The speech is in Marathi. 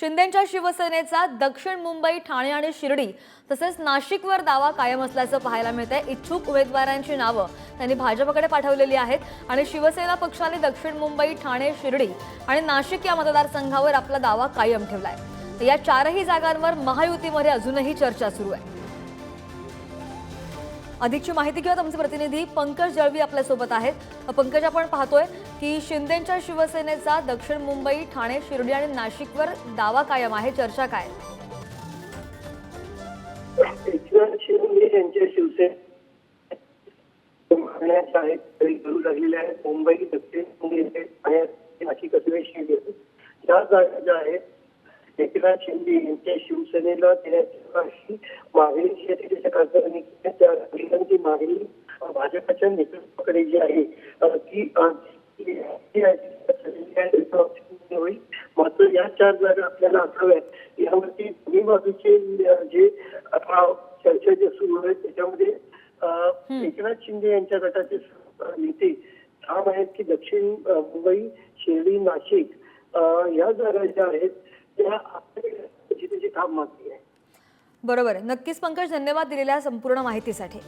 शिंदेच्या शिवसेनेचा दक्षिण मुंबई ठाणे आणि शिर्डी तसेच नाशिकवर दावा कायम असल्याचं पाहायला मिळत आहे इच्छुक उमेदवारांची नावं त्यांनी भाजपकडे पाठवलेली आहेत आणि शिवसेना पक्षाने दक्षिण मुंबई ठाणे शिर्डी आणि नाशिक या मतदारसंघावर आपला दावा कायम ठेवला तर या चारही जागांवर महायुतीमध्ये अजूनही चर्चा सुरू आहे. अधिकची माहिती घेऊयात आमचे प्रतिनिधी पंकज जळवी आपल्यासोबत आहेत. पंकज आपण पाहतोय की शिंदेच्या शिवसेनेचा दक्षिण मुंबई ठाणे शिर्डी आणि नाशिकवर दावा कायम आहे चर्चा काय? शिंदे यांच्या शिवसेना आहेत करू आहेत मुंबई दक्षिण मुंबई येथे ठाण्यात नाशिक अधिवेशन जागा ज्या आहेत एकनाथ शिंदे यांच्या शिवसेनेला देण्याची अशी मागणी जी खासदारांनी केली मागणी भाजपच्या नेतृत्वाकडे जी आहे ती होईल मात्र या चार जागा आपल्याला आठव्यात यावरती दोन्ही बाजूचे जे अ, चर्चा जे सुरू आहेत त्याच्यामध्ये एकनाथ शिंदे यांच्या गटाचे नेते ठाम आहेत की दक्षिण मुंबई शिर्डी नाशिक या जागा ज्या आहेत. मागणी आहे. बरोबर. नक्कीच पंकज धन्यवाद दिलेल्या संपूर्ण माहितीसाठी.